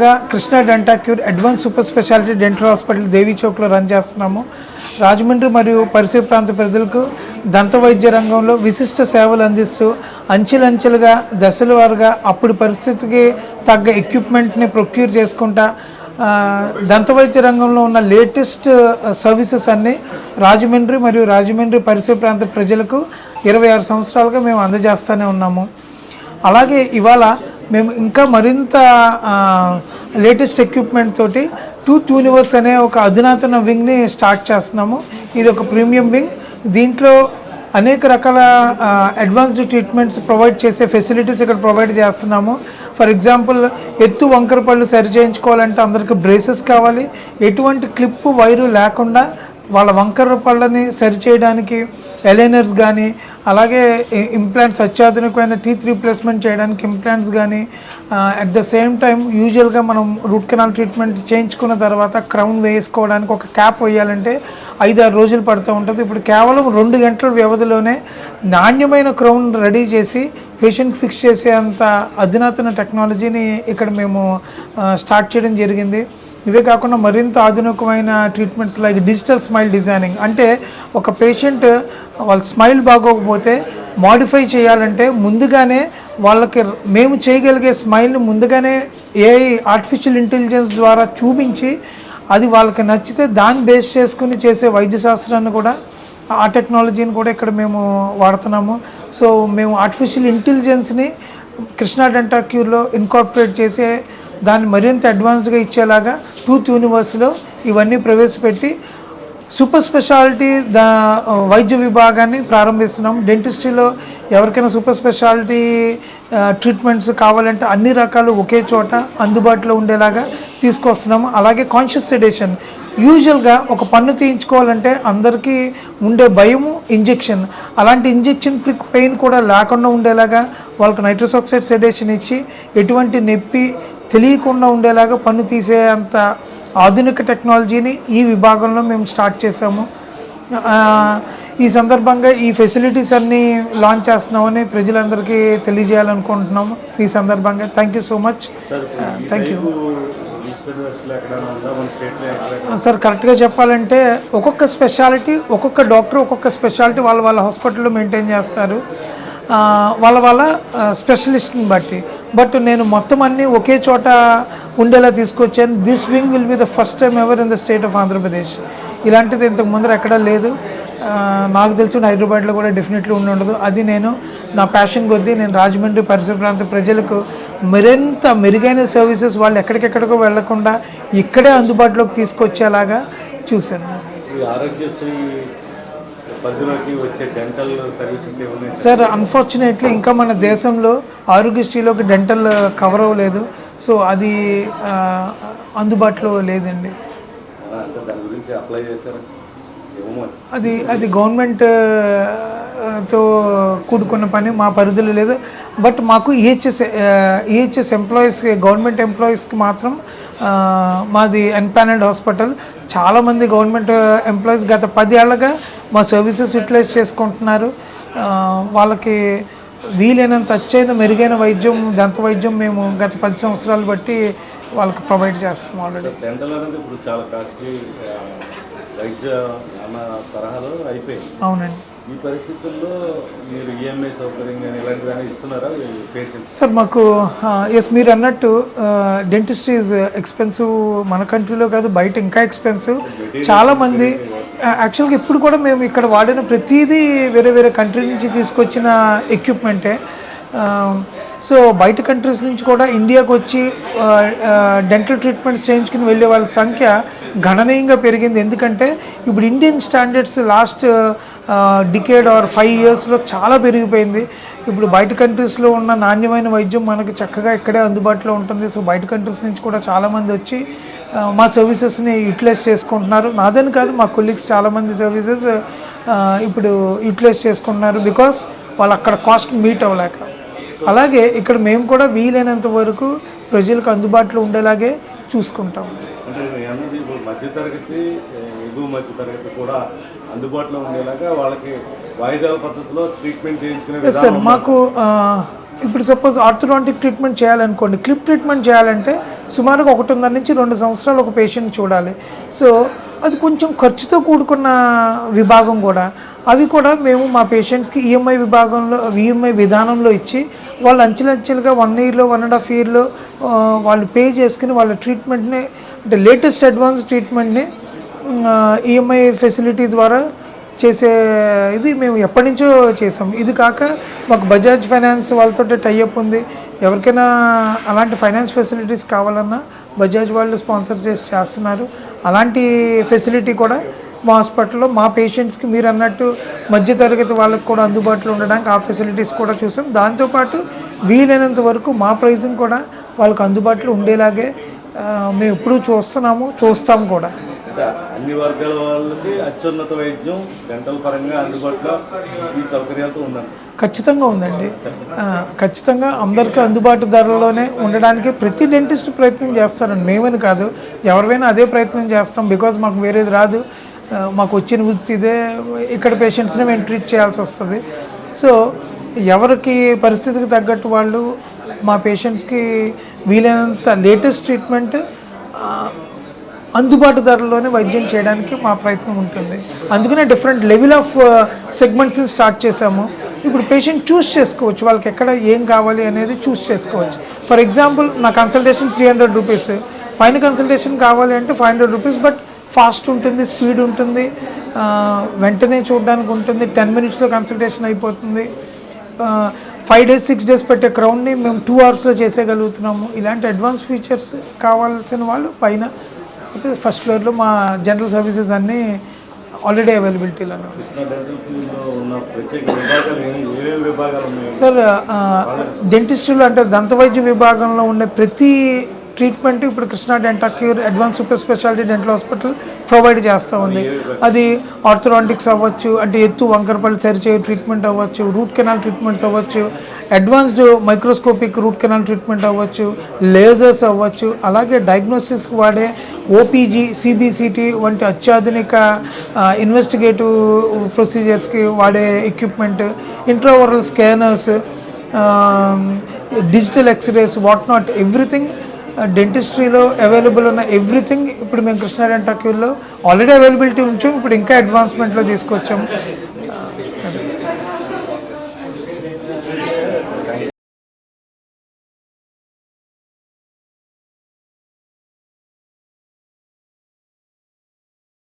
గా Krishna Denta Cure advance super speciality dental hospital Devi చౌక్లో run చేస్తున్నాము. రాజమండ్రి మరియు పరిసర ప్రాంత ప్రజలకు దంత వైద్య రంగంలో విశిష్ట సేవలు అందిస్తూ అంచెలంచెలుగా దశల వారుగా అప్పుడు పరిస్థితికి తగ్గ ఎక్విప్మెంట్ని ప్రొక్యూర్ చేసుకుంటా దంతవైద్య దంత వైద్య రంగంలో ఉన్న లేటెస్ట్ సర్వీసెస్ అన్నీ రాజమండ్రి మరియు రాజమండ్రి పరిసర ప్రాంత ప్రజలకు ఇరవై ఆరు సంవత్సరాలుగా మేము అందజేస్తూనే ఉన్నాము. అలాగే ఇవాళ మేము ఇంకా మరింత లేటెస్ట్ ఎక్విప్మెంట్ తోటి టూత్ యూనివర్స్ అనే ఒక అధునాతన వింగ్ని స్టార్ట్ చేస్తున్నాము. ఇది ఒక ప్రీమియం వింగ్ దీంట్లో అనేక రకాల అడ్వాన్స్డ్ ట్రీట్మెంట్స్ ప్రొవైడ్ చేసే ఫెసిలిటీస్ ఇక్కడ ప్రొవైడ్ చేస్తున్నాము. ఫర్ ఎగ్జాంపుల్ ఎత్తు వంకర పళ్ళు సరి చేయించుకోవాలంటే అందరికి బ్రేసెస్ కావాలి. ఎటువంటి క్లిప్ వైరు లేకుండా వాళ్ళ వంకర పళ్ళని సరి చేయడానికి ఎలైనర్స్ కానీ అలాగే ఇంప్లాంట్స్ అత్యాధునికమైన టీత్ రీప్లేస్మెంట్ చేయడానికి ఇంప్లాంట్స్ కానీ అట్ ద సేమ్ టైం యూజువల్గా మనం రూట్ కెనాల్ ట్రీట్మెంట్ చేయించుకున్న తర్వాత క్రౌన్ వేసుకోవడానికి ఒక క్యాప్ వేయాలంటే ఐదు ఆరు రోజులు పడుతూ ఉంటుంది. ఇప్పుడు కేవలం రెండు గంటల వ్యవధిలోనే నాణ్యమైన క్రౌన్ రెడీ చేసి పేషెంట్ ఫిక్స్ చేసే అంత అధునాతన టెక్నాలజీని ఇక్కడ మేము స్టార్ట్ చేయడం జరిగింది. ఇవే కాకుండా మరింత ఆధునికమైన treatments like digital smile designing. అంటే ఒక పేషెంట్ వాళ్ళ స్మైల్ బాగోకపోతే మాడిఫై చేయాలంటే ముందుగానే వాళ్ళకి మేము చేయగలిగే స్మైల్ని ముందుగానే ఏఐ ఆర్టిఫిషియల్ ఇంటెలిజెన్స్ ద్వారా చూపించి అది వాళ్ళకి నచ్చితే దాన్ని బేస్ చేసుకుని చేసే వైద్య శాస్త్రాన్ని కూడా ఆ టెక్నాలజీని కూడా ఇక్కడ మేము వాడుతున్నాము. సో మేము ఆర్టిఫిషియల్ ఇంటెలిజెన్స్ని కృష్ణా డెంటా క్యూర్లో ఇన్కార్పొరేట్ చేసే దాన్ని మరింత అడ్వాన్స్డ్గా ఇచ్చేలాగా టూత్ యూనివర్స్లో ఇవన్నీ ప్రవేశపెట్టి సూపర్ స్పెషాలిటీ దా వైద్య విభాగాన్ని ప్రారంభిస్తున్నాం. డెంటిస్ట్రీలో ఎవరికైనా సూపర్ స్పెషాలిటీ ట్రీట్మెంట్స్ కావాలంటే అన్ని రకాలు ఒకే చోట అందుబాటులో ఉండేలాగా తీసుకొస్తున్నాము. అలాగే కాన్షియస్ సెడేషన్ యూజువల్గా ఒక పన్ను తీయించుకోవాలంటే అందరికీ ఉండే భయము ఇంజెక్షన్ అలాంటి ఇంజెక్షన్ ప్రిక్ పెయిన్ కూడా లేకుండా ఉండేలాగా వాళ్ళకి నైట్రస్ ఆక్సైడ్ సెడేషన్ ఇచ్చి ఎటువంటి నొప్పి తెలియకుండా ఉండేలాగా పన్ను తీసే అంత ఆధునిక టెక్నాలజీని ఈ విభాగంలో మేము స్టార్ట్ చేసాము ఆ, ఈ సందర్భంగా ఈ ఫెసిలిటీస్ అన్నీ లాంచ్ చేస్తున్నామని ప్రజలందరికీ తెలియజేయాలనుకుంటున్నాము. ఈ సందర్భంగా thank you so much thank you sir కరెక్ట్గా చెప్పాలంటే ఒక్కొక్క స్పెషాలిటీ ఒక్కొక్క డాక్టర్ ఒక్కొక్క స్పెషాలిటీ వాళ్ళ వాళ్ళ హాస్పిటల్లో మెయింటైన్ చేస్తారు. వాళ్ళ వాళ్ళ స్పెషలిస్ట్ని బట్టి. బట్ నేను మొత్తం అన్నీ ఒకే చోట ఉండేలా తీసుకొచ్చాను. This wing will be the first time ever in the state of Andhra Pradesh ఇలాంటిది ఇంతకు ముందర ఎక్కడా లేదు. నాకు తెలిసి హైదరాబాద్లో కూడా డెఫినెట్లీ ఉండి ఉండదు. అది నేను నా ప్యాషన్ కొద్దీ నేను రాజమండ్రి పరిసర ప్రాంత ప్రజలకు మరింత మెరుగైన సర్వీసెస్ వాళ్ళు ఎక్కడికెక్కడికో వెళ్ళకుండా ఇక్కడే అందుబాటులోకి తీసుకొచ్చేలాగా చూశాను. ఆరోగ్యశ్రీ పరిధిలోకి వచ్చే డెంటల్ సర్వీసెస్ ఏమైనా సార్ అన్ఫార్చునేట్లీ ఇంకా మన దేశంలో ఆరోగ్యశ్రీలోకి డెంటల్ కవర్ అవ్వలేదు. సో అది అందుబాటులో లేదండి. అంటే దాని గురించి అప్లై చేశారు? ఏమో మరి. అది అది గవర్నమెంట్తో కూడుకున్న పని మా పరిధిలో లేదు. బట్ మాకు ఈహెచ్ఎస్ ఈహెచ్ఎస్ ఎంప్లాయీస్ గవర్నమెంట్ ఎంప్లాయీస్కి మాత్రం మాది ఎన్పానల్డ్ హాస్పిటల్ చాలామంది గవర్నమెంట్ ఎంప్లాయీస్ గత పది ఏళ్ళగా మా సర్వీసెస్ యూటిలైజ్ చేసుకుంటున్నారు. వాళ్ళకి వీలైనంత అచ్చైన మెరుగైన వైద్యం దంత వైద్యం మేము గత పది సంవత్సరాలు బట్టి వాళ్ళకి ప్రొవైడ్ చేస్తాం ఆల్రెడీ. డెంటల్ అనేది ఇప్పుడు చాలా కాస్ట్లీ వైద్య అన్న తరహాలో అయిపోయింది. అవునండి. ఈ పరిస్థితుల్లో మీరు ఈఎంఐ సౌకర్యం కానీ ఇలాంటివి కానీ ఇస్తున్నారా పేషెంట్స్ సార్ మాకు ఎస్ మీరు అన్నట్టు డెంటిస్ట్రీ ఈజ్ ఎక్స్పెన్సివ్ మన కంట్రీలో కాదు బయట ఇంకా ఎక్స్పెన్సివ్ చాలామంది యాక్చువల్గా ఇప్పుడు కూడా మేము ఇక్కడ వాడిన ప్రతిదీ వేరే వేరే కంట్రీ నుంచి తీసుకొచ్చిన ఎక్విప్మెంటే సో బయట కంట్రీస్ నుంచి కూడా ఇండియాకి వచ్చి డెంటల్ ట్రీట్మెంట్స్ చేయించుకుని వెళ్ళే వాళ్ళ సంఖ్య గణనీయంగా పెరిగింది. ఎందుకంటే ఇప్పుడు Indian standards last decade or five ఇయర్స్లో చాలా పెరిగిపోయింది. ఇప్పుడు బయట కంట్రీస్లో ఉన్న నాణ్యమైన వైద్యం మనకి చక్కగా ఇక్కడే అందుబాటులో ఉంటుంది. సో బయట కంట్రీస్ నుంచి కూడా చాలామంది వచ్చి మా సర్వీసెస్ని యూటిలైజ్ చేసుకుంటున్నారు. నాదని కాదు మా కొలీగ్స్ చాలామంది సర్వీసెస్ ఇప్పుడు యూటిలైజ్ చేసుకుంటున్నారు బికాస్ వాళ్ళు అక్కడ కాస్ట్ మీట్ అవ్వలేక. అలాగే ఇక్కడ మేము కూడా వీలైనంత వరకు ప్రజలకు అందుబాటులో ఉండేలాగే చూసుకుంటాం. అంటే మధ్యతరగతి ఎగువ మధ్యతరగతి కూడా అందుబాటులో ఉండేలాగా వాళ్ళకి వాయిదాల పద్ధతిలో ట్రీట్మెంట్ చేయించుకునే ఎస్ సార్ మాకు ఇప్పుడు సపోజ్ ఆర్థోడాంటిక్ ట్రీట్మెంట్ చేయాలనుకోండి. క్లిప్ ట్రీట్మెంట్ చేయాలంటే సుమారుగా ఒకటిన్నర నుంచి రెండు సంవత్సరాలు ఒక పేషెంట్ చూడాలి. సో అది కొంచెం ఖర్చుతో కూడుకున్న విభాగం కూడా. అవి కూడా మేము మా పేషెంట్స్కి ఈఎంఐ విభాగంలో ఈఎంఐ విధానంలో ఇచ్చి వాళ్ళు అంచెలంచెలుగా వన్ ఇయర్లో వన్ అండ్ హాఫ్ ఇయర్లో వాళ్ళు పే చేసుకుని వాళ్ళ ట్రీట్మెంట్ని అంటే లేటెస్ట్ అడ్వాన్స్ ట్రీట్మెంట్ని ఈఎంఐ ఫెసిలిటీ ద్వారా చేసే ఇది మేము ఎప్పటి నుంచో చేసాం. ఇది కాక మాకు బజాజ్ ఫైనాన్స్ వాళ్ళతో టైఅప్ ఉంది. ఎవరికైనా అలాంటి ఫైనాన్స్ ఫెసిలిటీస్ కావాలన్నా బజాజ్ వాళ్ళు స్పాన్సర్ చేసి చేస్తున్నారు. అలాంటి ఫెసిలిటీ కూడా మా హాస్పిటల్లో మా పేషెంట్స్కి మీరు అన్నట్టు మధ్యతరగతి వాళ్ళకి కూడా అందుబాటులో ఉండడానికి ఆ ఫెసిలిటీస్ కూడా చూసాం. దాంతోపాటు వీలైనంత వరకు మా ప్రైజింగ్ కూడా వాళ్ళకి అందుబాటులో ఉండేలాగే మేము ఎప్పుడూ చూస్తున్నాము చూస్తాం కూడా. అన్ని వర్గాల వాళ్ళకి అత్యున్నత వైద్యం డెంటల్ పరంగా అందుబాటులో ఈ సౌకర్యాలతో ఉందండి. ఖచ్చితంగా ఉందండి. ఖచ్చితంగా. అందరికీ అందుబాటు ధరలోనే ఉండడానికి ప్రతి డెంటిస్ట్ ప్రయత్నం చేస్తారండి. మేమని కాదు ఎవరివైనా అదే ప్రయత్నం చేస్తాం. బికాజ్ మాకు వేరేది రాదు. మాకు వచ్చిన వృత్తి ఇదే. ఇక్కడ పేషెంట్స్ని మేము ట్రీట్ చేయాల్సి వస్తుంది. సో ఎవరికి పరిస్థితికి తగ్గట్టు వాళ్ళు మా పేషెంట్స్కి వీలైనంత లేటెస్ట్ ట్రీట్మెంట్ అందుబాటు ధరలోనే వైద్యం చేయడానికి మా ప్రయత్నం ఉంటుంది. అందుకనే డిఫరెంట్ లెవెల్ ఆఫ్ సెగ్మెంట్స్ని స్టార్ట్ చేసాము ఇప్పుడు పేషెంట్ చూస్ చేసుకోవచ్చు. వాళ్ళకి ఎక్కడ ఏం కావాలి అనేది చూస్ చేసుకోవచ్చు. ఫర్ ఎగ్జాంపుల్ నా కన్సల్టేషన్ త్రీ హండ్రెడ్ రూపీస్ పైన కన్సల్టేషన్ కావాలి అంటే five hundred rupees but fast ఉంటుంది స్పీడ్ ఉంటుంది. వెంటనే చూడడానికి ఉంటుంది. టెన్ మినిట్స్లో కన్సల్టేషన్ అయిపోతుంది. ఫైవ్ డేస్ సిక్స్ డేస్ పెట్టే క్రౌడ్ని మేము టూ అవర్స్లో చేసేయగలుగుతున్నాము. ఇలాంటి అడ్వాన్స్ ఫీచర్స్ కావాల్సిన వాళ్ళు పైన అయితే ఫస్ట్ ఫ్లోర్లో మా జనరల్ సర్వీసెస్ అన్నీ ఆల్రెడీ అవైలబిలిటీలో సార్ డెంటిస్టులు అంటే దంతవైద్య విభాగంలో ఉండే ప్రతి ట్రీట్మెంట్ ఇప్పుడు Krishna Denta Cure advance super speciality dental hospital provide చేస్తూ ఉంది. అది ఆర్థరాంటిక్స్ అవ్వచ్చు అంటే ఎత్తు వంకరపల్లి సరిచే ట్రీట్మెంట్ అవ్వచ్చు రూట్ కెనాల్ ట్రీట్మెంట్స్ అవ్వచ్చు advanced microscopic root canal treatment అవ్వచ్చు లేజర్స్ అవ్వచ్చు అలాగే డయాగ్నోసిస్కి వాడే ఓపీజీ సిబిసిటీ వంటి అత్యాధునిక ఇన్వెస్టిగేటివ్ ప్రొసీజర్స్కి వాడే equipment intraoral scanners digital X rays what not everything డెంటిస్ట్రీలో available ఉన్న ఎవ్రీథింగ్ ఇప్పుడు మేము కృష్ణా డెంటాక్యూల్లో ఆల్రెడీ అవైలబిలిటీ ఉంచాం. ఇప్పుడు ఇంకా అడ్వాన్స్మెంట్లో తీసుకొచ్చాం.